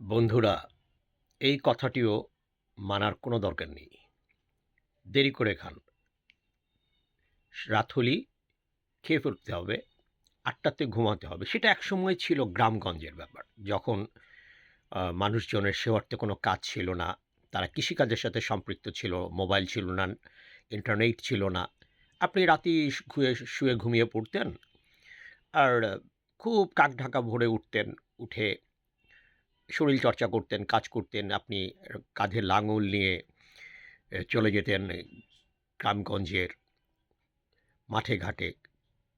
বন্ধুরা, এই কথাটিও মানার কোনো দরকার নেই। দেরি করে খান। রাত হলেই খেয়ে ফেলতে হবে, আটটাতে ঘুমাতে হবে। সেটা একসময় ছিল গ্রামগঞ্জের ব্যাপার। যখন মানুষজনের সেবার্থে কোনো কাজ ছিল না, তারা কৃষিকাজের সাথে সম্পৃক্ত ছিল, মোবাইল ছিল না, ইন্টারনেট ছিল না। আপনি রাতে শুয়ে শুয়ে ঘুমিয়ে পড়তেন, আর খুব কাক ঢাকা ভরে উঠতেন, উঠে শরীর চর্চা করতেন, কাজ করতেন, আপনি কাঁধে লাঙল নিয়ে চলে যেতেন গ্রামগঞ্জের মাঠে ঘাটে।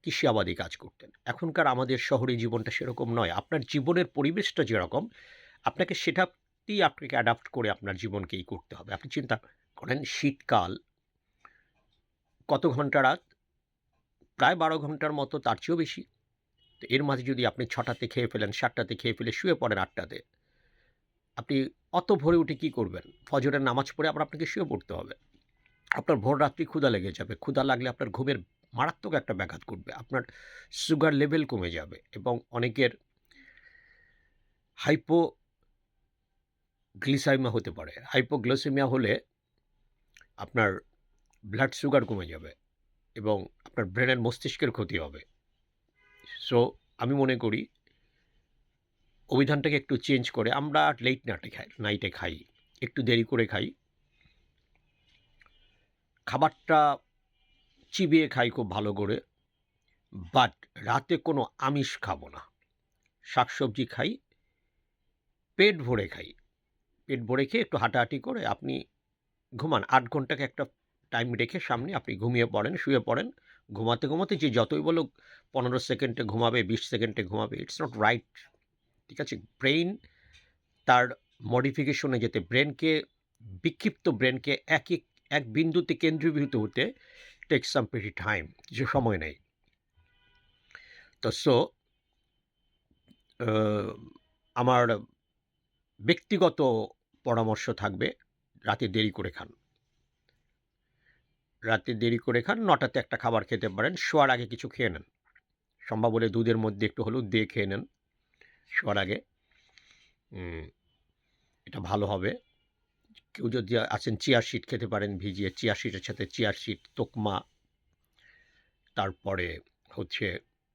কৃষি আবাদি কাজ করতেন। এখনকার আমাদের শহরে জীবনটা সেরকম নয়। আপনার জীবনের পরিবেশটা যেরকম, আপনাকে সেটাতেই আপনাকে অ্যাডাপ্ট করে আপনার জীবনকেই করতে হবে। আপনি চিন্তা করেন, শীতকাল কত ঘণ্টা রাত? প্রায় বারো ঘণ্টার মতো, তার চেয়েও বেশি। তো এর মাঝে যদি আপনি ছটাতে খেয়ে ফেলেন, সাতটাতে খেয়ে ফেলে, শুয়ে পড়েন আটটাতে আপনি অত ভোরে উঠে কী করবেন? ফজরের নামাজ পড়ে আবার আপনাকে শুয়ে পড়তে হবে। আপনার ভোর রাত্রি ক্ষুধা লেগে যাবে। ক্ষুধা লাগলে আপনার ঘুমের মারাত্মক একটা ব্যাঘাত করবে আপনার সুগার লেভেল কমে যাবে এবং অনেকের হাইপো গ্লিসাইমা হতে পারে। হাইপোগ্লিসেমিয়া হলে আপনার ব্লাড সুগার কমে যাবে এবং আপনার ব্রেনের মস্তিষ্কের ক্ষতি হবে। সো আমি মনে করি অভিধানটাকে একটু চেঞ্জ করে, আমরা লেট নাইটে খাই নাইটে খাই, একটু দেরি করে খাই। খাবারটা চিবিয়ে খাই খুব ভালো করে বাট রাতে কোনো আমিষ খাব না। শাকসবজি খাই, পেট ভরে খাই। পেট ভরে খেয়ে একটু হাঁটাহাঁটি করে আপনি ঘুমান। আট ঘন্টাকে একটা টাইম রেখে সামনে আপনি ঘুমিয়ে পড়েন, শুয়ে পড়েন। ঘুমাতে ঘুমাতে যে যতই বলো পনেরো সেকেন্ডে ঘুমাবে, বিশ সেকেন্ডে ঘুমাবে ইটস নট রাইট ঠিক আছে? ব্রেইন তার মডিফিকেশনে যেতে ব্রেনকে বিক্ষিপ্ত ব্রেনকে এক এক বিন্দুতে কেন্দ্রীভূত হতে টেক সাম পেটি টাইম কিছু সময় নেই তো সো আমার ব্যক্তিগত পরামর্শ থাকবে, রাতে দেরি করে খান। রাতে দেরি করে খান, নটাতে একটা খাবার খেতে পারেন, শোয়ার আগে কিছু খেয়ে নেন। সম্ভব হলে দুধের মধ্যে একটু হলুদ দিয়ে খেয়ে নেন। শোয়ার আগে এটা ভালো হবে। কেউ যদি আছেন চিয়ার শিট খেতে পারেন, ভিজিয়ে চিয়ার শিটের সাথে চিয়ার শিট, তোকমা, তারপরে হচ্ছে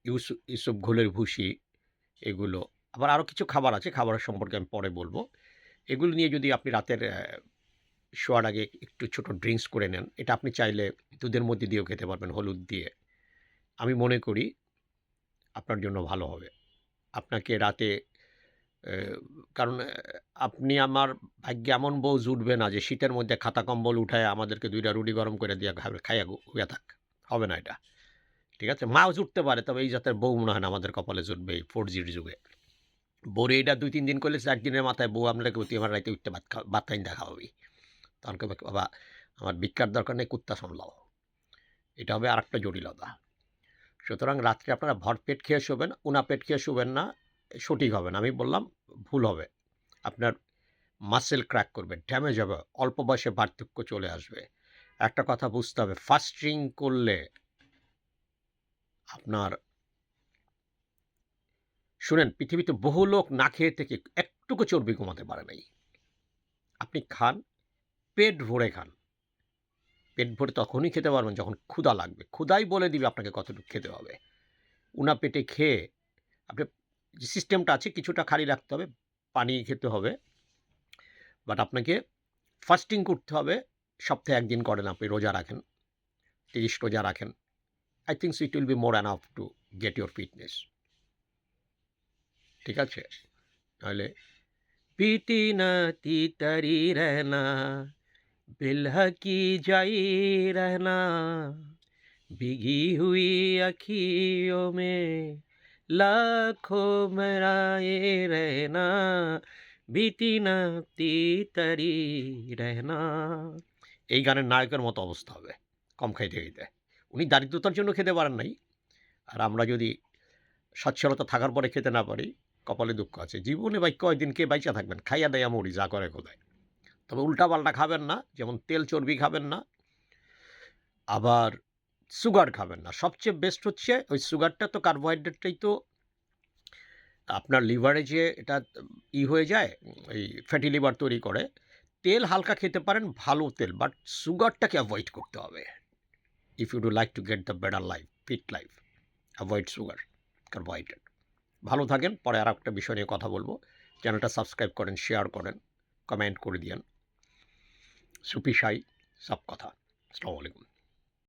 ইউসুফ ইউসুফ ঘোলের ভুসি, এগুলো। আবার আরও কিছু খাবার আছে, খাবারের সম্পর্কে আমি পরে বলব। এগুলো নিয়ে যদি আপনি রাতের শোয়ার আগে একটু ছোট ড্রিঙ্কস করে নেন, এটা আপনি চাইলে দুধের মধ্যে দিয়েও খেতে পারবেন, হলুদ দিয়ে। আমি মনে করি আপনার জন্য ভালো হবে। আপনাকে রাতে কারণ আপনি আমার ভাগ্যে এমন বউ জুটবে না যে শীতের মধ্যে খাতা কম্বল উঠায় আমাদেরকে দুইটা রুটি গরম করে দিয়ে খাইয়া হইয়া থাক। হবে না এটা। ঠিক আছে? মাও জুটতে পারে, তবে এই জাতের বউ মনে হয় না আমাদের কপালে জুটবে এই ফোর জির যুগে। বউরে এটা দুই, তিন দিন করলে একদিনের মাথায় বউ আপনাকে তুই আমার রাইতে উঠতে ভাত ভাত খাইন, দেখা হবে। তখন বাবা, আমার ভিক্ষার দরকার নেই, কুত্তা সামলাও। এটা হবে আর একটা জটিলতা। সুতরাং রাত্রে আপনারা ভর পেট খেয়ে শোবেন, উনা পেট খেয়ে শোবেন না, সঠিক হবে না। আমি বললাম, ভুল হবে। আপনার মাসেল ক্র্যাক করবে ড্যামেজ হবে, অল্প বয়সে পার্থক্য চলে আসবে। একটা কথা বুঝতে হবে ফাস্টিং করলে আপনার শুনেন, পৃথিবীতে বহু লোক না খেয়ে থেকে একটুকু চর্বি কমাতে পারে নাই। আপনি খান, পেট ভরে খান। পেট ভরে তখনই খেতে পারবেন যখন ক্ষুধা লাগবে। ক্ষুধাই বলে দিবে আপনাকে কতটুকু খেতে হবে। উনা পেটে খেয়ে আপনি যে সিস্টেমটা আছে কিছুটা খালি রাখতে হবে পানি খেতে হবে। বাট আপনাকে ফাস্টিং করতে হবে, সপ্তাহে একদিন করেন আপনি, রোজা রাখেন, তিরিশ রোজা রাখেন। I thinks it will be more enough to get your fitness ঠিক আছে? তাহলে পিটি না তিতারি রেনা। বেলহাকি যাই রহনা বিঘি হুই আখিও মে লাখো মরায়ে রহনা বিতি নাতি তারি রহনা এই গানের নায়কের মতো অবস্থা হবে, কম খাইতে খাইতে। উনি দারিদ্রতার জন্য খেতে পারেন নাই। আর আমরা যদি সচ্ছলতা থাকার পরে খেতে না পারি, কপালে দুঃখ আছে। জীবনে ভাই কয়দিন কে বাইচা থাকবেন? খাইয়া দেয়া মরি, যা করে খোদায়। তবে উল্টাপাল্টা খাবেন না, যেমন তেল চর্বি খাবেন না, আবার সুগার খাবেন না। সবচেয়ে বেস্ট হচ্ছে ওই সুগারটা তো কার্বোহাইড্রেটটাই তো, আপনার লিভারে যে এটা ই হয়ে যায়, এই ফ্যাটি লিভার তৈরি করে, তেল হালকা খেতে পারেন, ভালো তেল বাট সুগারটাকে অ্যাভয়েড করতে হবে। If you do like to get the better life fit life avoid sugar carbohydrate ভালো থাকেন, পরে আর একটা বিষয় নিয়ে কথা বলব। চ্যানেলটা সাবস্ক্রাইব করেন শেয়ার করেন কমেন্ট করে দিয়েন। সুপি সাই সব কথা। আসসালামু আলাইকুম।